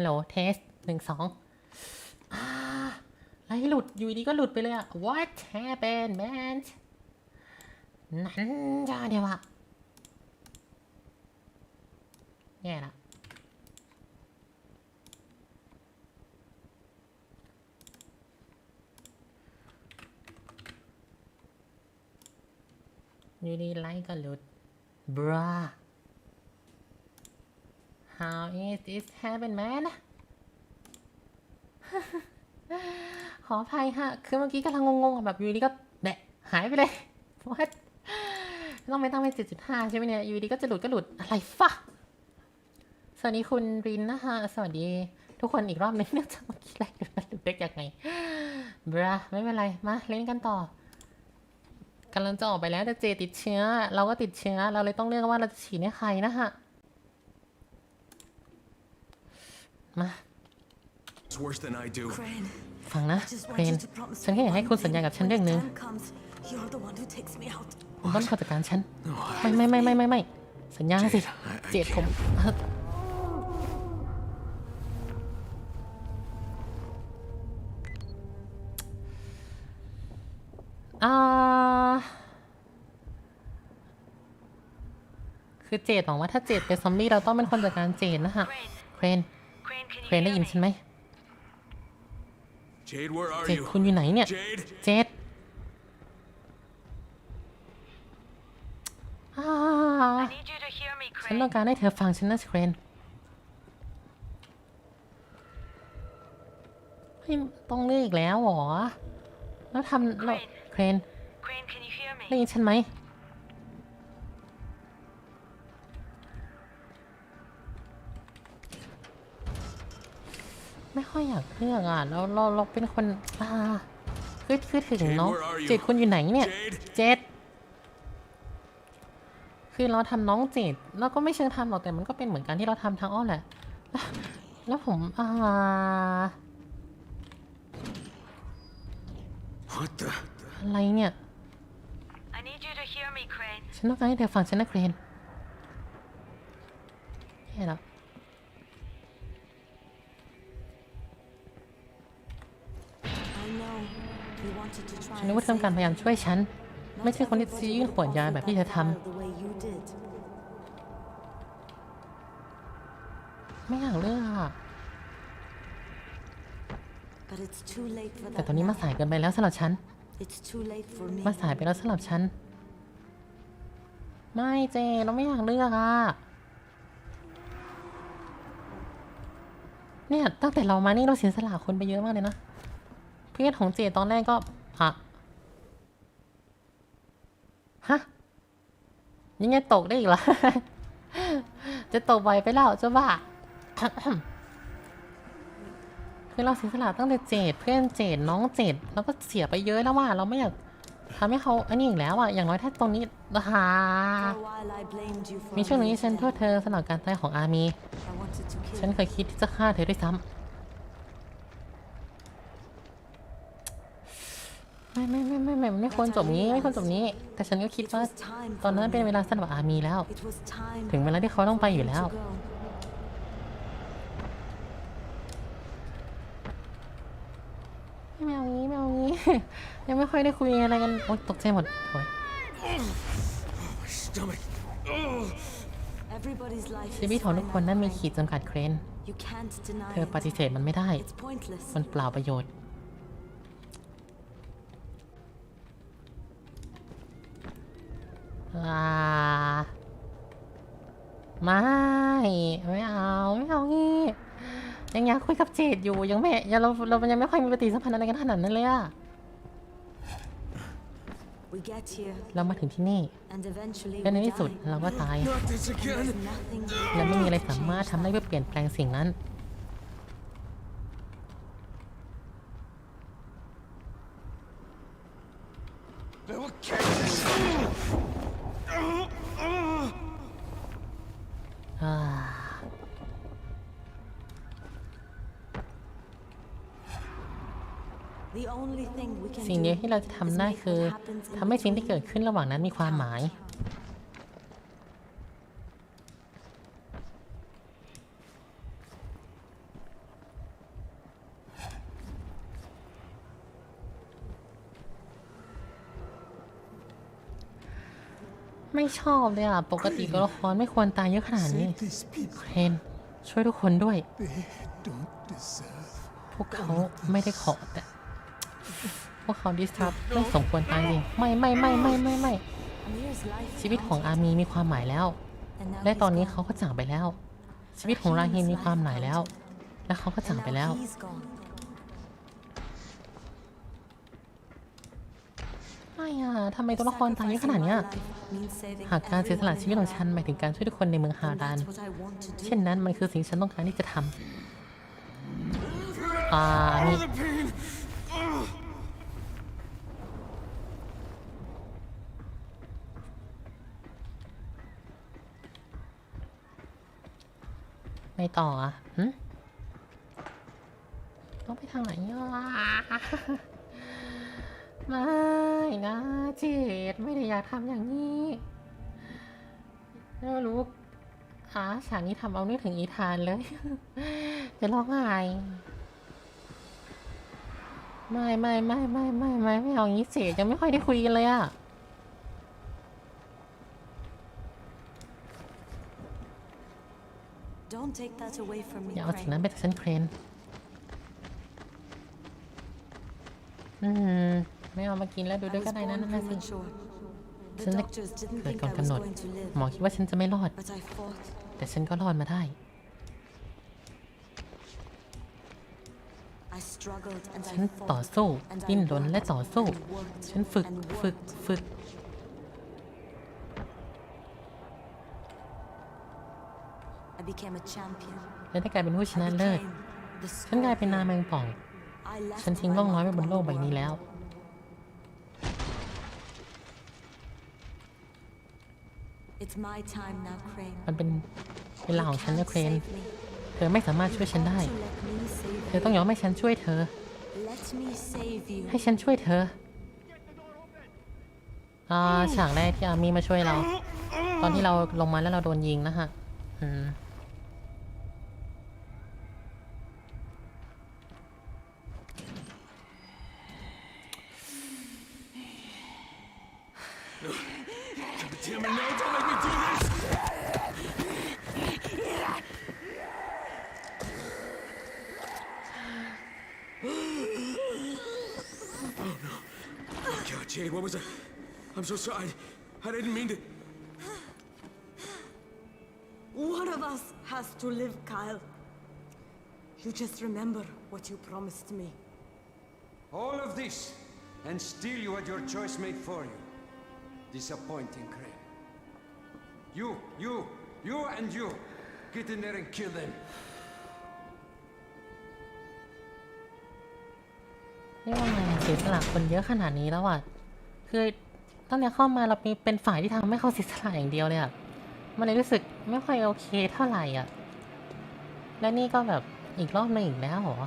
ฮัลโหลเทสหนึ่งสองอ่าอะไรหลุด อยู่ดีก็หลุดไปเลยอะ What happened man นั่นจ้าเดี๋ยวอะแย่ละอยู่ดีไลท์ก็หลุด bruh how is this happen man ขออภัยฮะ คือเมื่อกี้กำลังงงๆอะแบบอยู่ดีก็แบะหายไปเลย what ต้องไม่ต้องเป็น7.5ใช่ไหมเนี่ย อยู่ดีก็จะหลุดก็หลุดอะไรฟะสวัสดีคุณรินนะคะ สวัสดี ทุกคนอีกรอบนึงเนื่องจากเมื่อกี้อะไรหลุดมันหลุดได้ยังไงบราไม่เป็นไร มาเล่นกันต่อกำลังจะออกไปแล้วแต่เจติดเชื้อ เราก็ติดเชื้อ เราเลยต้องเลือกว่าเราจะฉีดให้ใครนะคะ มา It's worse than I do. Crane, ฟังนะ I just เพ want น you to promise ฉันแค่อยากให้คุณสัญญากับฉันเรื่องหนึง When the time comes, you're the one who takes me out. คุณต้องคอยจัดการฉัน ไม่ไม่ไม่ไม่ไม่ไม่สัญญาสิ Jade, I- I เจดผมเอ่ออ่าคือเจดบอกว่าถ้าเจดเป็นซอมบี้เราต้องเป็นคนจัดการเจดนะฮะ เครน Crane, can เครนได้ยินฉันไหม Jade, where are เจด you? คุณอยู่ไหนเนี่ย Jade? เจดอ่า need you to hear me, ฉันต้องการให้เธอฟังฉันนะเครนเฮ้ยต้องเลือกอีกแล้วเหรอ แล้วทำเราเครน Crane, can you hear ได้ยินฉันไหม ไม่ค่อยอยากเลือกอะเราเราเราเป็นคนอ่าคือคือถึง Jade, เนาะ where are you? เจดคุณอยู่ไหนเนี่ย Jade? เจดคือเราทำน้องเจดเราก็ไม่เชิงทำหรอกแต่มันก็เป็นเหมือนกันที่เราทำทางอ้อมแหละ แล้วแล้วผมอ่า What the? อะไรเนี่ย I need you to hear me, Crane. ฉันต้องการให้เธอฟังฉันนะเครนแย่แล้ว ฉันนึกว่าเธอต้องการพยายามช่วยฉัน ไม่ใช่คนที่จะยื่นขวดยาแบบที่เธอท the way you did. ำไม่อยากเลือกอะ But it's too late for แต่ that ตอนนี้มา now. สายเกินไปแล้วสำหรับฉัน It's too late for me. มาสายไปแล้วสำหรับฉัน ไม่เจเราไม่อยากเลือกอะเนี่ยตั้งแต่เรามานี่เราเสียสละคนไปเยอะมากเลยนะ เพื่อนของเจตอนแรกก็ฮะฮะยังไงตกได้อีกเหรอ จะตกบ่อยไปแล้วเจ้าบ้าคือเราเสียสละตั้งแต่เจดเพื่อนเจดน้องเจดเราก็เสียไปเยอะแล้วว่าเราไม่อยากทำให้เขาอันนี้อีกแล้วอะอย่างน้อยถ้าตรงนี้ฮา For a while I blamed you for มีช่วงนึงที่ฉันโทษเธอสำหรับการตายของอามี ฉันเคยคิดที่จะฆ่าเธอด้วยซ้ำ ไม่ไม่ไม่ไม่ไม่ไม่ควรจบงี้ไม่ควรจบงี้ แต่ฉันก็คิด It ว่า was time ตอนนั้น for เป็นเว Amina. ลาสำหรับอามีแล้ว It was time ถึงเวลาที่เขาต้องไปอยู่แล้ว to go. ไม่เอางี้ไม่เอางี้ ยังไม่ค่อยได้คุยอะไรกันโอ๊ยตกใจหมดโอย My stomach. Everybody's life ชีวิต is ของทุกคน finite, นั้นมี Crane. ขีดจำกัดเครน You can't deny เธอ it. ปฏิเสธมันไม่ได้ It's pointless. มันเปล่าประโยชน์ ไม่ ไม่เอา ไม่เอางี้ ยังอยากคุยกับเจดอยู่ ยังไม่ยังเราเรายังไม่ค่อยมีปฏิสัมพันธ์อะไรกันขนาดนั้นเลยอะ We get here, เรามาถึงที่นี่ and eventually และใน we ที่สุด die. เราก็ตาย Not this And again. there's nothing และไม่มีอะไรสามารถ change ทำได้เพื่อเปลี่ยนแปลงสิ่งนั้น สิ่งเดียวที่เราจะทำได้คือทำให้สิ่งที่เกิดขึ้นระหว่างนั้นมีความหมาย ไม่ชอบเลยอะ ปกติตัละครไม่ควรตายเยอะขนาดนี้เครนช่วยทุกคนด้วย พวกเขาไม่ได้ขอแต่ วกเขาดิสทับไม่สมควรตายจริงไม่ไม่ไม่ไม่ไม่ไม่ชีวิตของอามีมีความหมายแล้ว และตอนนี้เขาก็จากไปแล้ว ชีวิตของราฮินมีความหมายแล้ว และเขาก็จากไปแล้ว ไม่อะทำไมตัวละครตายเยอะขนาดเนี้ยหากการเสียสละชีวิตของฉันหมายถึงการช่วยทุกคนในเมืองฮารานเช่นนั้นมันคือสิ่งฉันต้องการที่จะทำอ่านี่ ไม่ต่ออะหึต้องไปทางไหนอะไม่นะเจดไม่ได้อยากทำอย่างนี้ไม่รู้อ่าฉากนี้ทำเอานึกถึงอีธานเลย จะร้องไห้ไม่ไม่ไม่ไม่ไม่ไม่ไม่เอาอย่างนี้เจดยังไม่ค่อยได้คุยกันเลยอะ Don't take that away from me, อย่าเอาสิ่ง Crane. นั้นไปจากฉันเครนอืมไม่เอามากินแล้วดู I ด้วย was ก็ได้นะ born นั่นนะสิ premature. The ฉันได้ doctors didn't เกิด think ก่อน I กำ was หนด going to หมอ live, คิดว่าฉันจะไม่รอด but I fought. แต่ฉันก็รอดมาได้ I struggled and ฉัน I ต่อ fought. สู้ and I ดิ้นรน worked และต่อสู้ and worked ฉันฝึก and ฝึก worked. ฝึก และได้กลายเป็นผู้ช I นะเลิศ became the ฉันกลายเป็นนา scorpion. แมงป่อง I left ฉันทิ้ง my ร่องรอยไว้ mark บน on โลก the ใบนี้ world. แล้ว It's my time now, Crane. มันเป็นเวลา You ของฉัน can't นะเครน save me. เธอไม่สามารถช่วยฉันได้ You have to let me save เธอต้องยอมให้ฉันช่วยเธอ you. Let me save you. ให้ฉันช่วยเธออ่าฉากแรกที่อามีมาช่วยเรา ตอนที่เราลงมาแล้วเราโดนยิงนะฮะ อืม Damn it, no, don't make me do this! Oh no. Oh god, Jade, what was that? I'm so sorry. I, I didn't mean to. One of us has to live, Kyle. You just remember what you promised me. All of this, and still you had your choice made for you. Disappointing, Craig. You, you, you, and you. Get in there and kill them. นี่ว่ามันเสียสละคนเยอะขนาดนี้แล้วอะ คือตั้งแต่เข้ามาเราเป็นฝ่ายที่ทำให้เขาเสียสละอย่างเดียวเลยอะ มันเลยรู้สึกไม่ค่อยโอเคเท่าไหร่อะ และนี่ก็แบบอีกรอบหนึ่งอีกแล้วเหรอ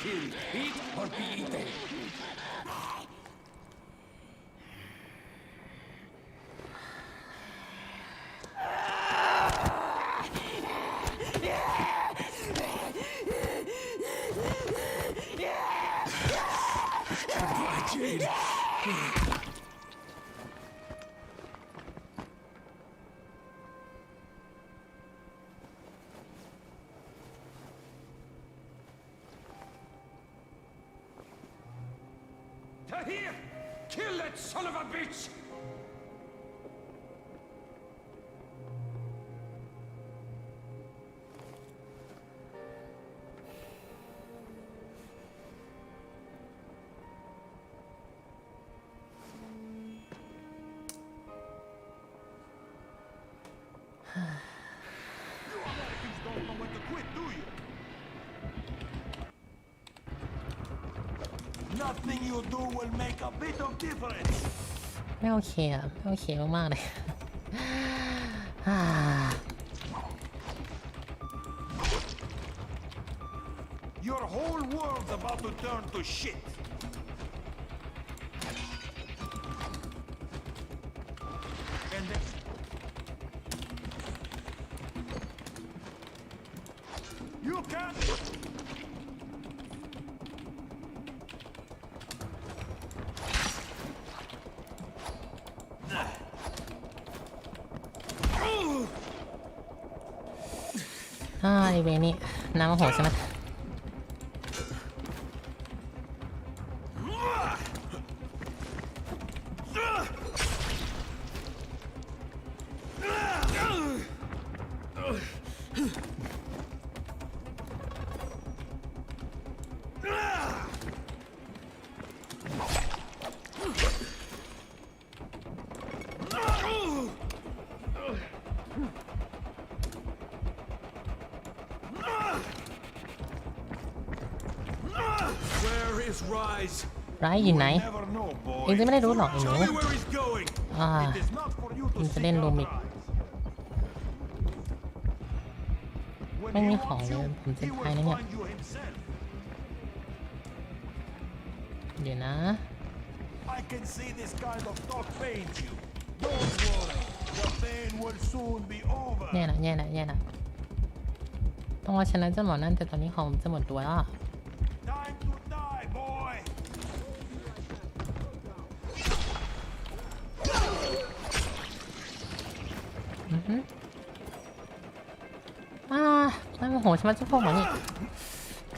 killed. Eat or be eaten. Son of a bitch! Nothing you do will make a bit of difference. Your whole world's about to turn to shit. น้ำมโ Rise? ไรอยู่ไหน Never know, เอง boy. จะไม่ได้รู้หรอกไอ้หนู Tell me where he's going. อ่า It is not for you to Mình sẽ seek lên out lùm mình. lies. When Mấy he miếng wants hỏi you, mình sẽ he will thay nó nha. find you himself. เดี๋ยวนะ I can see this kind of talk pains you. Don't worry, the pain will soon be over. แย่ละแย่ละแย่ละต้องเอาชนะเจ้าหมอนั่นแต่ตอนนี้ของผมจะหมดตัวแล้ว อ่าไม่โมโหใช่ไหมเจ้าพวกหมอนี่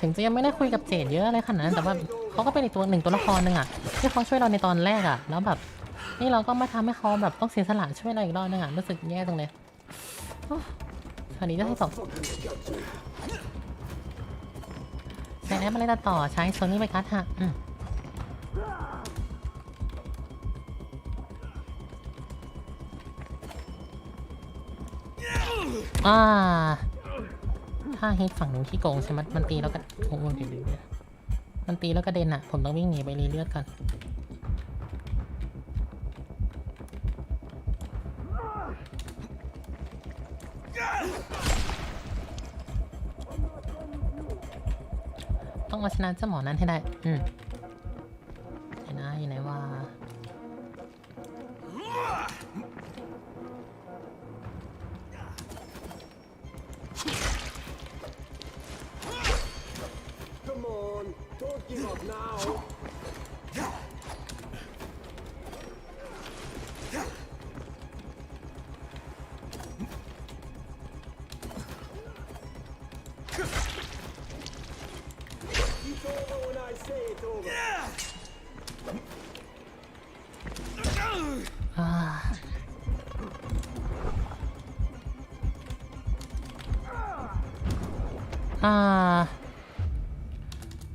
ถึงจะยังไม่ได้คุยกับเจดเยอะอะไรขนาดนั้นแต่ว่าเขาก็เป็นอีกตัวหนึ่งตัวละครหนึ่งอะที่เขาช่วยเราในตอนแรกอะแล้วแบบนี่เราก็มาทำให้เขาแบบต้องเสียสละช่วยเราอีกรอบนึงอะรู้สึกแย่จังเลยโอ้สวัสดีเจ้าที่สองใช้แอปอะไรต่อใช้โซนี่ไปคัทฮะอืม อ่าถ้าฮิตฝั่งหนูที่โกงใช่ไหมมันตีแล้วก็โอ้โหเดี๋ยวเดี๋ยวมันตีแล้วก็เด็นอะ ผมต้องวิ่งหนีไปรีเลือดก่อนต้องเอาชนะเจ้าหมอนั้นให้ได้ อืม now.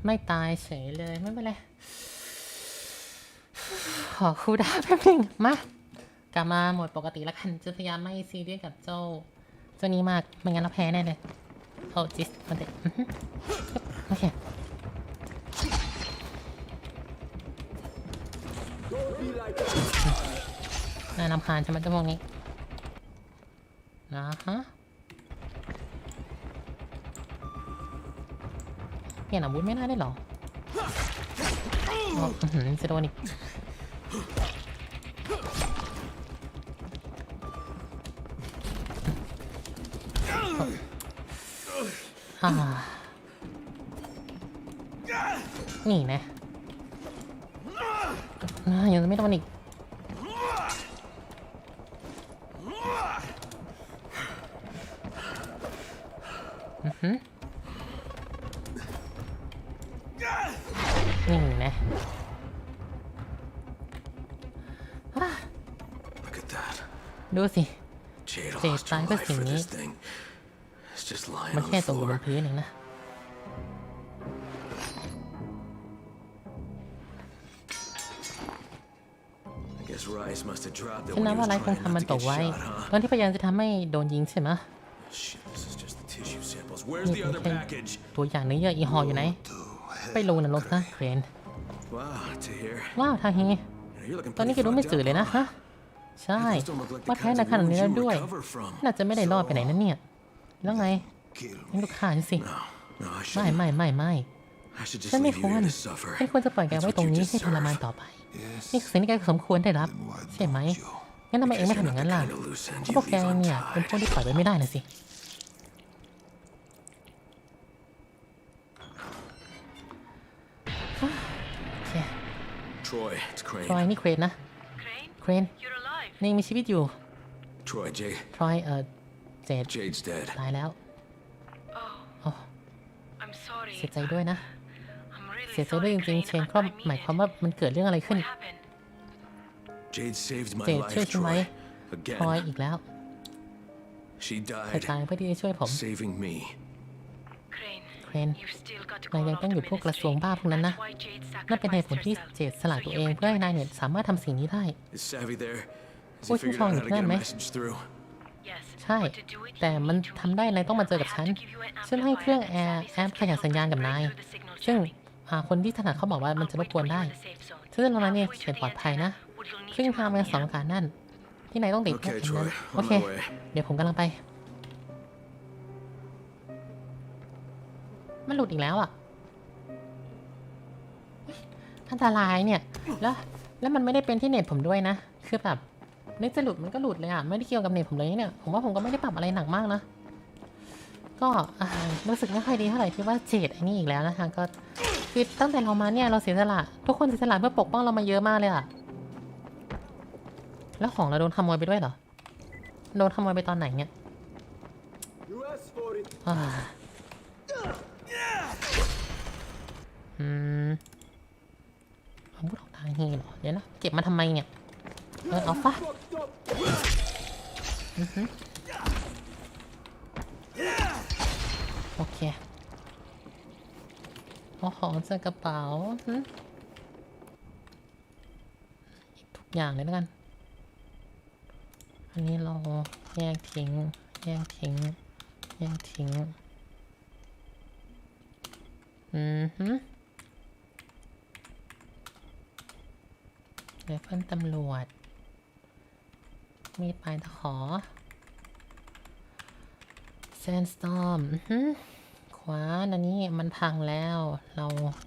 ไม่ตายเฉยเลยไม่เป็นไร ขอคูดาแป๊บนึงมากลับมาหมดปกติแล้วกันจะพยายามไม่ซีเรียสกับเจ้าเจ้านี้มากไม่งั้นเราแพ้แน่เลยโอ้จิสมันเด็ดโอเคน่านำคาญใช่ไหมเจ้าพวกนี้นะฮะ เปลี่ยนอาวุธไม่ได้ได้หรออ๋ออื้อหือจะโดนอีกนี่นะยังไม่โดนอีก อือหือนี่นะอะ Look at that. ดูสิ Jade Jade lost her trying to life for sing this it. thing. It's just lying มัน on แค่ the ตกอยู่บ floor. นพื้นเองนะ I guess Rice must have dropped it ฉัน when นั he บ was ว่าไรคง trying ทำมัน not to ตก get ไว้ shot, huh? ตอนที่พยายามจะทำให้โดนยิงใช่ไหม Shit, this is just the tissue samples. Where's the Maybe other we can- package? ตัวอย่างเนื้อเยื่ออีฮออยู่ไหน ไปลงนรกซะเครน Wow, Tahir. ว้าวทาเฮ You're looking ตอนนี้ pretty แกดูไม่ fucked จืด up, เลยนะ huh? ฮะ ใช่ Those don't look like the ว่าแพ้ kinds ใน of ขนาด wounds นี้แล้ว you ด้วย recover from. น่าจะไม่ได้รอดไปไหนนั่นเนี่ย แล้วไง Kill งั้น me. ลูกค้าสิ No, No, I ไม่ shouldn't. ไม่ไม่ไม่ I should just ฉันไม่ leave ค you วร here to suffer. ฉันควรจะปล่อยแก That's ไว้ what ตรง you นี้ให้ทร deserve. มานต่อไป Yes. นี่คือสิ่งที่แกสมควรได้รับ Then why ใช่ไหม don't you? งั้นทำไมเองไม่ Because ทำอ you're ย่าง not นั้น the ล่ะ kind of loose end พว you กแก leave เนี่ยเป็น untied. พวกที่ปล่อยไว้ไม่ได้นะสิโอเค Troy, it's ทรอย Crane. นี่เครนนะ Crane, เครน you're alive. นี่ ยังมีชีวิตอยู่ Troy, Jade. ทรอยเอ่อเจด Jade's dead. ตายแล้ว Oh, I'm sorry. เสียใจด้วยนะ I'm really เสียใจด้วยจริงๆเชนก็หมายความว่ามันเกิดเรื่องอะไรขึ้น What happened? Jade saved my Jade, life, ช่วยฉันไหม Troy. ทรอย Again. อีกแล้ว She เธอ died ตายเพื่อที่จะช่วยผม saving me. Crane, Crane, you've still got to นาย call ยัง off ต้อง the อยู่พวกกระทรวง ministry. บ้าพวกนั้นนะ That's why Jade นั่นเป็นเหตุผลที่ sacrificed เจด herself สละตัว so เอง you เพื่อให้ could นายเนี่ยสามารถทำสิ่งนี้ได้ Is Savvy there? Has he Ôi, figured không out how được to get a nữa, mày. message through? Yes, ใช่ but to do it, แต่ you มัน need to ทำได้นายต้องมาเจอกับฉัน ฉันให้เครื่องแอร์แอปขยายสัญญาณกับนาย ซึ่งอ่าคนที่ถนัดเขาบอกว่ามันจะรบกวนได้ซึ่งตรงนั้นเนี่ยเขียนปลอดภัยนะซึ่งทางเป็นสองการนั่น ที่นายต้องติดโอเคแอปนั้น Troy, โอ on เค my way. เดี๋ยวผมกำลังไป มันหลุดอีกแล้วอะเฮ้ยอันตรายเนี่ย แล้ว แล้วมันไม่ได้เป็นที่เน็ตผมด้วยนะ คือแบบ นึกจะหลุดมันก็หลุดเลยอะ ไม่ได้เกี่ยวกับเน็ตผมเลยเนี่ย ผมว่าผมก็ไม่ได้ปรับอะไรหนักมากนะ ก็รู้สึกไม่ค่อยดีเท่าไหร่ที่ว่าเจดไอ้นี่อีกแล้วนะคะ ก็คือตั้งแต่เรามาเนี่ยเราเสียสละ ทุกคนเสียสละเพื่อปกป้องเรามาเยอะมากเลยอะ แล้วของเราโดนขโมยไปด้วยเหรอ โดนขโมยไปตอนไหนเนี่ยอ่าอืมอาวุธของทางนี้เหรอ เดี๋ยวนะ เก็บมาทำไมเนี่ย เออเอาฟะอือหือโอเคเอาของใส่กระเป๋าอืออีกทุกอย่างเลยแล้วกัน อันนี้เราแยกทิ้ง แยกทิ้ง แยกทิ้ง อือฮึเรเฟิลตำรวจ มีดปลายตะขอแซนสตอมอือฮึขวานอันนี้มันพังแล้ว เรา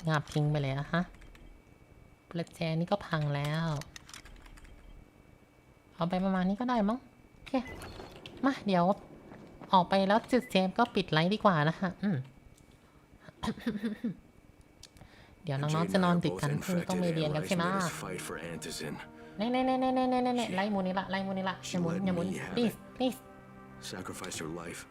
งาบทิ้งไปเลยอะฮะประแจนี่ก็พังแล้ว เอาไปประมาณนี้ก็ได้มั้งโอเค มาเดี๋ยว ออกไปแล้วจุดเซฟก็ปิดไลฟ์ดีกว่านะคะอืมเดี๋ยวน้องๆจะนอน are ดึกกันพรุ่งนี้ต้องไปเรียนกันใช่ไหม made us fight for Antizin. เน่เน่เน่เน่เน่เน่เน่ไล่มูนี่ละไล่มูนี่ละอย่าหมุนอย่าหมุน please please Sacrificed her life for